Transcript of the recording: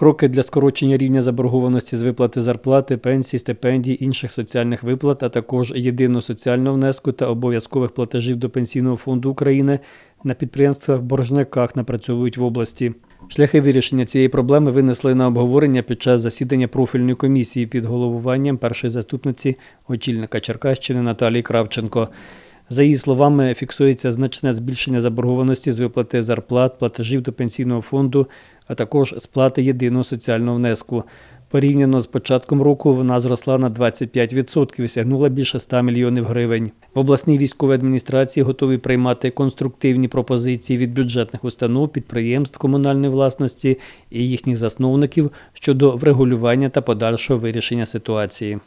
Кроки для скорочення рівня заборгованості з виплати зарплати, пенсій, стипендій, інших соціальних виплат, а також єдиного соціального внеску та обов'язкових платежів до Пенсійного фонду України на підприємствах боржниках напрацьовують в області. Шляхи вирішення цієї проблеми винесли на обговорення під час засідання профільної комісії під головуванням першої заступниці очільника Черкащини Наталії Кравченко. За її словами, фіксується значне збільшення заборгованості з виплати зарплат, платежів до пенсійного фонду, а також сплати єдиного соціального внеску. Порівняно з початком року вона зросла на 25% і сягнула більше 100 мільйонів гривень. В обласній військовій адміністрації готові приймати конструктивні пропозиції від бюджетних установ, підприємств комунальної власності і їхніх засновників щодо врегулювання та подальшого вирішення ситуації.